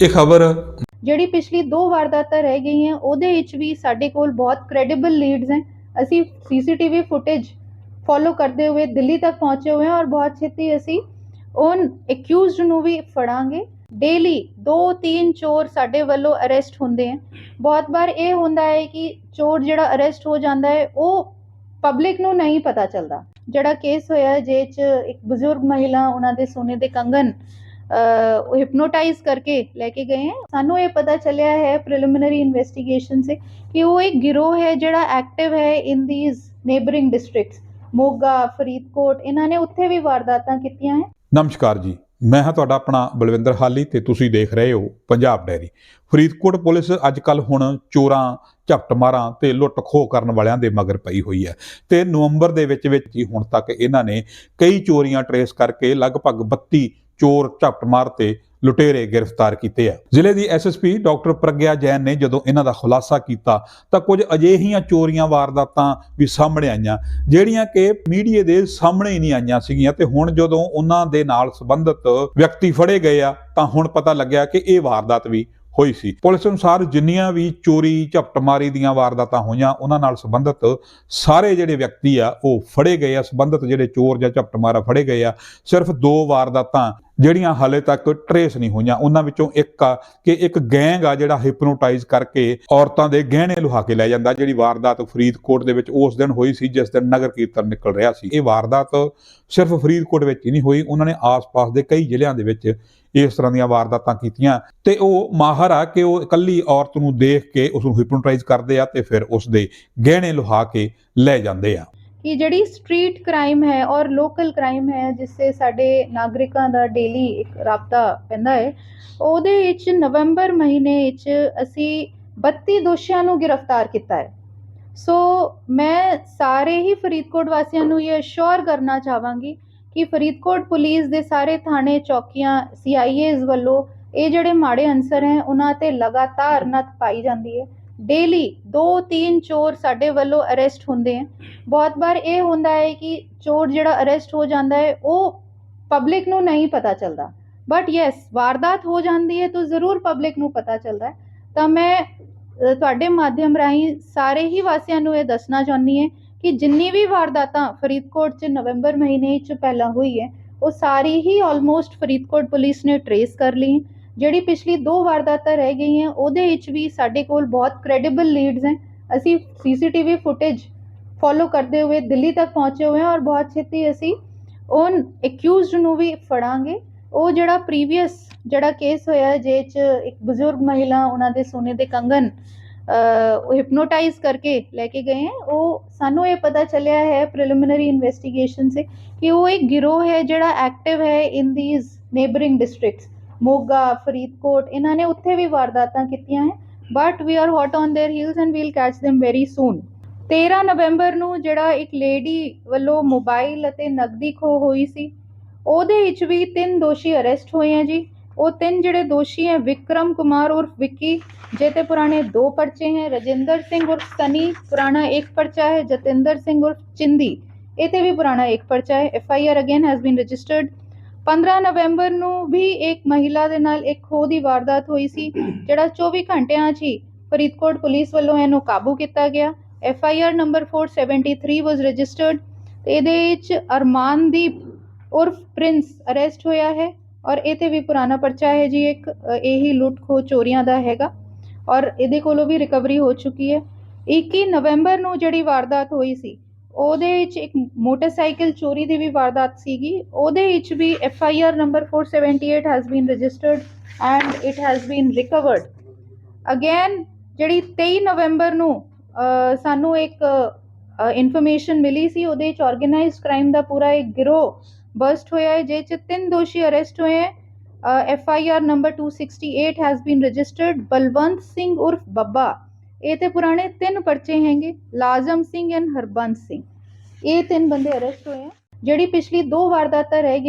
ਇਹ ਖਬਰ ਜਿਹੜੀ ਪਿਛਲੀ ਦੋ ਵਾਰਦਾਤਾਂ ਰਹਿ ਗਈਆਂ, ਉਹਦੇ ਵਿੱਚ ਵੀ ਸਾਡੇ ਕੋਲ ਬਹੁਤ ਕ੍ਰੈਡੀਬਲ ਲੀਡਸ ਹਨ ਅਸੀਂ ਸੀਸੀਟੀਵੀ ਫੁਟੇਜ ਫੋਲੋ ਕਰਦੇ ਹੋਏ ਦਿੱਲੀ ਤੱਕ ਪਹੁੰਚੇ ਹੋਏ ਹਾਂ ਔਰ ਬਹੁਤ ਛੇਤੀ ਅਸੀਂ ਉਹਨ ਐਕਿਊਜ਼ਡ ਨੂੰ ਵੀ ਫੜਾਂਗੇ। ਡੇਲੀ 2-3 ਚੋਰ ਸਾਡੇ ਵੱਲੋਂ ਅਰੈਸਟ ਹੁੰਦੇ ਹਨ ਬਹੁਤ ਵਾਰ ਇਹ ਹੁੰਦਾ ਹੈ ਕਿ ਚੋਰ ਜਿਹੜਾ ਅਰੈਸਟ ਹੋ ਜਾਂਦਾ ਹੈ, ਉਹ ਪਬਲਿਕ ਨੂੰ ਨਹੀਂ ਪਤਾ ਚੱਲਦਾ। ਜਿਹੜਾ ਕੇਸ ਹੋਇਆ ਜੇ ਚ ਇੱਕ ਬਜ਼ੁਰਗ ਮਹਿਲਾ, ਉਹਨਾਂ ਦੇ ਸੋਨੇ ਦੇ ਕੰਗਨ ਅਹ, ਉਹ ਹਿਪਨੋਟਾਈਜ਼ ਗਏ हैं ਸਾਨੂੰ ਇਹ ਪਤਾ ਚੱਲਿਆ ਹੈ ਪ੍ਰੀਲਿਮਿਨਰੀ ਇਨਵੈਸਟੀਗੇਸ਼ਨ ਸੇ ਕਿ ਉਹ ਇੱਕ ਗਿਰੋਹ ਹੈ ਜਿਹੜਾ ਐਕਟਿਵ ਹੈ in these neighbouring districts Moga Faridkot ਇਹਨਾਂ ਨੇ ਉੱਥੇ ਵੀ ਵਾਰਦਾਤਾਂ ਕੀਤੀਆਂ ਹੈ। ਨਮਸਕਾਰ ਜੀ ਮੈਂ ਹਾਂ ਤੁਹਾਡਾ ਆਪਣਾ ਬਲਵਿੰਦਰ ਹਾਲੀ ਤੇ ਤੁਸੀਂ ਦੇਖ ਰਹੇ ਹੋ ਪੰਜਾਬ ਡੈਰੀ। ਫਰੀਦਕੋਟ ਪੁਲਿਸ ਅੱਜ ਕੱਲ ਹੁਣ ਚੋਰਾਂ ਝਪਟਮਾਰਾਂ ਤੇ ਲੁੱਟ ਖੋਹ ਕਰਨ ਵਾਲਿਆਂ ਦੇ ਮਗਰ ਪਈ ਹੋਈ ਹੈ। ਤੇ ਨਵੰਬਰ ਦੇ ਵਿੱਚ ਵਿੱਚ ਹੀ ਹੁਣ ਤੱਕ ਇਹਨਾਂ ਨੇ ਕਈ ਚੋਰੀਆਂ ਟਰੇਸ ਕਰਕੇ ਲਗਭਗ 32 ਚੋਰ ਝਪਟ ਮਾਰ ਤੇ ਲੁਟੇਰੇ ਗ੍ਰਿਫਤਾਰ ਕੀਤੇ ਆ। ਜ਼ਿਲ੍ਹੇ ਦੀ ਐਸਐਸਪੀ ਡਾਕਟਰ ਪ੍ਰਗਿਆ ਜੈਨ ਨੇ ਜਦੋਂ ਇਹਨਾਂ ਦਾ ਖੁਲਾਸਾ ਕੀਤਾ ਤਾਂ ਕੁਝ ਅਜਿਹੀਆਂ ਚੋਰੀਆਂ ਵਾਰਦਾਤਾਂ ਵੀ ਸਾਹਮਣੇ ਆਈਆਂ, ਜਿਹੜੀਆਂ ਕਿ ਮੀਡੀਆ ਦੇ ਸਾਹਮਣੇ ਹੀ ਨਹੀਂ ਆਈਆਂ ਸੀਗੀਆਂ ਤੇ ਹੁਣ ਜਦੋਂ ਉਹਨਾਂ ਦੇ ਨਾਲ ਸੰਬੰਧਿਤ ਵਿਅਕਤੀ ਫੜੇ ਗਏ ਆ ਤਾਂ ਹੁਣ ਪਤਾ ਲੱਗਿਆ ਕਿ ਇਹ ਵਾਰਦਾਤ ਵੀ ਹੋਈ ਸੀ। ਪੁਲਿਸ ਅਨੁਸਾਰ ਜਿੰਨੀਆਂ ਵੀ ਚੋਰੀ ਝਪਟਮਾਰੀ ਦੀਆਂ ਵਾਰਦਾਤਾਂ ਹੋਈਆਂ, ਉਹਨਾਂ ਨਾਲ ਸੰਬੰਧਿਤ ਸਾਰੇ ਜਿਹੜੇ ਵਿਅਕਤੀ ਆ, ਉਹ ਫੜੇ ਗਏ ਆ। ਸੰਬੰਧਿਤ ਜਿਹੜੇ ਚੋਰ ਜਾਂ ਝਪਟਮਾਰਾ ਫੜੇ ਗਏ ਆ, ਸਿਰਫ ਦੋ ਵਾਰਦਾਤਾਂ ਜਿਹੜੀਆਂ ਹਾਲੇ ਤੱਕ ਟਰੇਸ ਨਹੀਂ ਹੋਈਆਂ, ਉਹਨਾਂ ਵਿੱਚੋਂ ਇੱਕ ਆ ਕਿ ਇੱਕ ਗੈਂਗ ਆ ਜਿਹੜਾ ਹਿਪਨੋਟਾਈਜ਼ ਕਰਕੇ ਔਰਤਾਂ ਦੇ ਗਹਿਣੇ ਲੁਹਾ ਕੇ ਲੈ ਜਾਂਦਾ, ਜਿਹੜੀ ਵਾਰਦਾਤ ਫਰੀਦਕੋਟ ਦੇ ਵਿੱਚ ਉਸ ਦਿਨ ਹੋਈ ਸੀ, ਜਿਸ ਦਿਨ ਨਗਰ ਕੀਰਤਨ ਨਿਕਲ ਰਿਹਾ ਸੀ। ਇਹ ਵਾਰਦਾਤ ਸਿਰਫ ਫਰੀਦਕੋਟ ਵਿੱਚ ਹੀ ਨਹੀਂ ਹੋਈ, ਉਹਨਾਂ ਨੇ ਆਸ-ਪਾਸ ਦੇ ਕਈ ਜ਼ਿਲ੍ਹਿਆਂ ਦੇ ਵਿੱਚ ਇਸ ਤਰ੍ਹਾਂ ਦੀਆਂ ਵਾਰਦਾਤਾਂ ਕੀਤੀਆਂ। ਤੇ ਉਹ ਮਾਹਰ ਆ ਕਿ ਉਹ ਇਕੱਲੀ ਔਰਤ ਨੂੰ ਦੇਖ ਕੇ ਉਸ ਨੂੰ ਹਿਪਨੋਟਾਈਜ਼ ਕਰਦੇ ਆ ਤੇ ਫਿਰ ਉਸ ਦੇ ਗਹਿਣੇ ਲੁਹਾ ਕੇ ਲੈ ਜਾਂਦੇ ਆ। ਕਿ ਜਿਹੜੀ ਸਟਰੀਟ ਕ੍ਰਾਈਮ ਹੈ ਔਰ ਲੋਕਲ ਕ੍ਰਾਈਮ ਹੈ ਜਿਸ ਸੇ ਸਾਡੇ ਨਾਗਰਿਕਾਂ ਦਾ ਡੇਲੀ ਇੱਕ ਰਾਬਤਾ ਪੈਂਦਾ ਹੈ, ਉਹਦੇ ਵਿੱਚ ਨਵੰਬਰ ਮਹੀਨੇ ਵਿੱਚ ਅਸੀਂ 32 ਦੋਸ਼ੀਆਂ ਨੂੰ ਗ੍ਰਿਫਤਾਰ ਕੀਤਾ ਹੈ। ਸੋ ਮੈਂ ਸਾਰੇ ਹੀ ਫਰੀਦਕੋਟ ਵਾਸੀਆਂ ਨੂੰ ਇਹ ਅਸ਼ੋਰ ਕਰਨਾ ਚਾਹਾਂਗੀ ਕਿ ਫਰੀਦਕੋਟ ਪੁਲਿਸ ਦੇ ਸਾਰੇ ਥਾਣੇ ਚੌਕੀਆਂ ਸੀਆਈਏਜ਼ ਵੱਲੋਂ ਇਹ ਜਿਹੜੇ ਮਾੜੇ ਅਨਸਰ ਹੈ, ਉਹਨਾਂ ਤੇ ਲਗਾਤਾਰ ਨੱਥ ਪਾਈ ਜਾਂਦੀ ਹੈ। ਡੇਲੀ 2-3 ਚੋਰ ਸਾਡੇ ਵੱਲੋਂ ਅਰੈਸਟ ਹੁੰਦੇ ਹਨ ਬਹੁਤ ਵਾਰ ਇਹ ਹੁੰਦਾ ਹੈ ਕਿ ਚੋਰ ਜਿਹੜਾ ਅਰੈਸਟ ਹੋ ਜਾਂਦਾ ਹੈ, ਉਹ ਪਬਲਿਕ ਨੂੰ ਨਹੀਂ ਪਤਾ ਚੱਲਦਾ। ਬਟ ਯੈਸ ਵਾਰਦਾਤ ਹੋ ਜਾਂਦੀ ਹੈ ਤਾਂ ਜ਼ਰੂਰ ਪਬਲਿਕ ਨੂੰ ਪਤਾ ਚੱਲਦਾ ਤਾਂ ਮੈਂ ਤੁਹਾਡੇ ਮਾਧਿਅਮ ਰਾਹੀਂ ਸਾਰੇ ਹੀ ਵਾਸੀਆਂ ਨੂੰ ਇਹ ਦੱਸਣਾ ਚਾਹੁੰਦੀ ਹਾਂ ਕਿ ਜਿੰਨੀ ਵੀ ਵਾਰਦਾਤਾਂ ਫਰੀਦਕੋਟ 'ਚ ਨਵੰਬਰ ਮਹੀਨੇ 'ਚ ਪਹਿਲਾਂ ਹੋਈ ਹੈ, ਉਹ ਸਾਰੀ ਹੀ ਆਲਮੋਸਟ ਫਰੀਦਕੋਟ ਪੁਲਿਸ ਨੇ ਟਰੇਸ ਕਰ ਲਈ ਜਿਹੜੀ ਪਿਛਲੀ ਦੋ ਵਾਰਦਾਤਾਂ ਰਹਿ ਗਈਆਂ ਉਹਦੇ ਵਿੱਚ ਵੀ ਸਾਡੇ ਕੋਲ ਬਹੁਤ ਕ੍ਰੈਡੀਬਲ ਲੀਡਸ ਹਨ ਅਸੀਂ ਸੀਸੀਟੀਵੀ ਫੁਟੇਜ ਫੋਲੋ ਕਰਦੇ ਹੋਏ ਦਿੱਲੀ ਤੱਕ ਪਹੁੰਚੇ ਹੋਏ ਹਾਂ ਔਰ ਬਹੁਤ ਛੇਤੀ ਅਸੀਂ ਉਹਨ ਐਕਿਊਜ਼ਡ ਨੂੰ ਵੀ ਫੜਾਂਗੇ। ਉਹ ਜਿਹੜਾ ਪ੍ਰੀਵੀਅਸ ਜਿਹੜਾ ਕੇਸ ਹੋਇਆ ਜੇ ਚ ਇੱਕ ਬਜ਼ੁਰਗ ਮਹਿਲਾ ਉਹਨਾਂ ਦੇ ਸੋਨੇ ਦੇ ਕੰਗਨ ਉਹ ਹਿਪਨੋਟਾਈਜ਼ ਕਰਕੇ ਲੈ ਕੇ ਗਏ ਹੈ। ਉਹ ਸਾਨੂੰ ਇਹ ਪਤਾ ਚੱਲਿਆ ਹੈ ਪ੍ਰੀਲਿਮਿਨਰੀ ਇਨਵੈਸਟੀਗੇਸ਼ਨ ਸੇ ਕਿ ਉਹ ਇੱਕ ਗਿਰੋਹ ਹੈ ਜਿਹੜਾ ਐਕਟਿਵ ਹੈ in these neighbouring districts Moga Faridkot ਇਹਨਾਂ ਨੇ ਉੱਥੇ ਵੀ ਵਾਰਦਾਤਾਂ ਕੀਤੀਆਂ ਹੈ but we are hot on their heels and we'll catch them very soon 13 ਨਵੰਬਰ ਨੂੰ ਜਿਹੜਾ ਇੱਕ ਲੇਡੀ ਵੱਲੋਂ ਮੋਬਾਈਲ ਅਤੇ ਨਕਦੀ ਖੋ ਹੋਈ ਸੀ ਉਹਦੇ ਵਿੱਚ ਵੀ ਤਿੰਨ ਦੋਸ਼ੀ ਅਰੈਸਟ ਹੋਏ ਆ ਜੀ ਉਹ ਤਿੰਨ ਜਿਹੜੇ ਦੋਸ਼ੀ ਹੈ ਵਿਕਰਮ ਕੁਮਾਰ ਉਰਫ ਵਿੱਕੀ ਜੇ ਤੇ ਪੁਰਾਣੇ ਦੋ ਪਰਚੇ ਹੈ ਰਜਿੰਦਰ ਸਿੰਘ ਉਰਫ ਸਨੀ ਪੁਰਾਣਾ ਇੱਕ ਪਰਚਾ ਹੈ ਜਤਿੰਦਰ ਸਿੰਘ ਉਰਫ ਚਿੰਦੀ ਇਹ ਤੇ ਵੀ ਪੁਰਾਣਾ ਇੱਕ ਪਰਚਾ ਹੈ F I R again has been registered 15 ਨਵੰਬਰ ਨੂੰ ਵੀ ਇੱਕ ਮਹਿਲਾ ਦੇ ਨਾਲ ਇੱਕ ਖੋਹ ਦੀ ਵਾਰਦਾਤ ਹੋਈ ਸੀ ਜਿਹੜਾ 24 ਘੰਟਿਆਂ 'ਚ ਹੀ ਫਰੀਦਕੋਟ ਪੁਲਿਸ ਵੱਲੋਂ ਇਹਨੂੰ ਕਾਬੂ ਕੀਤਾ ਗਿਆ। F I R number 473 was registered ਤੇ ਇਹਦੇ ਵਿੱਚ ਅਰਮਾਨਦੀਪ ਉਰਫ ਪ੍ਰਿੰਸ ਅਰੈਸਟ ਹੋਇਆ ਹੈ ਔਰ ਇਹ ਤੇ ਵੀ ਪੁਰਾਣਾ ਪਰਚਾ ਹੈ ਜੀ ਇੱਕ ਅ, ਇਹੀ ਲੁੱਟ ਖੋਹ ਚੋਰੀਆਂ ਦਾ ਹੈਗਾ ਔਰ ਇਹਦੇ ਕੋਲੋਂ ਵੀ ਰਿਕਵਰੀ ਹੋ ਚੁੱਕੀ ਹੈ। 21 ਨਵੰਬਰ ਨੂੰ ਜਿਹੜੀ ਵਾਰਦਾਤ ਹੋਈ ਸੀ ਉਹਦੇ ਵਿੱਚ ਇੱਕ ਮੋਟਰਸਾਈਕਲ ਚੋਰੀ ਦੀ ਵੀ ਵਾਰਦਾਤ ਸੀਗੀ। ਉਹਦੇ ਵਿੱਚ ਵੀ F I R number 478 has been registered and it has been recovered again ਜਿਹੜੀ 23 ਨਵੰਬਰ ਨੂੰ ਸਾਨੂੰ ਇੱਕ ਇਨਫੋਰਮੇਸ਼ਨ ਮਿਲੀ ਸੀ, ਉਹਦੇ ਵਿੱਚ ਆਰਗੇਨਾਈਜ਼ਡ ਕ੍ਰਾਈਮ ਦਾ ਪੂਰਾ ਇੱਕ ਗਿਰੋਹ ਬਸਟ ਹੋਇਆ ਹੈ ਜਿਸ 'ਚ ਤਿੰਨ ਦੋਸ਼ੀ ਅਰੈਸਟ ਹੋਏ ਹੈ। F I R number 268 has been registered Balwant Singh ਉਰਫ ਬੱਬਾ। ਇਹ ਤੇ ਪੁਰਾਣੇ ਤਿੰਨ ਪਰਚੇ ਹੈਗੇ, ਲਾਜ਼ਮ ਸਿੰਘ ਐਂਡ ਹਰਬੰਸ ਸਿੰਘ। ਇਹ ਤਿੰਨ ਬੰਦੇ ਅਰੈਸਟ ਹੋਏ ਆ, ਜਿਹੜੀ ਪਿਛਲੀ ਦੋ ਵਾਰਦਾਤਾਂ ਰਹਿ ਗਈ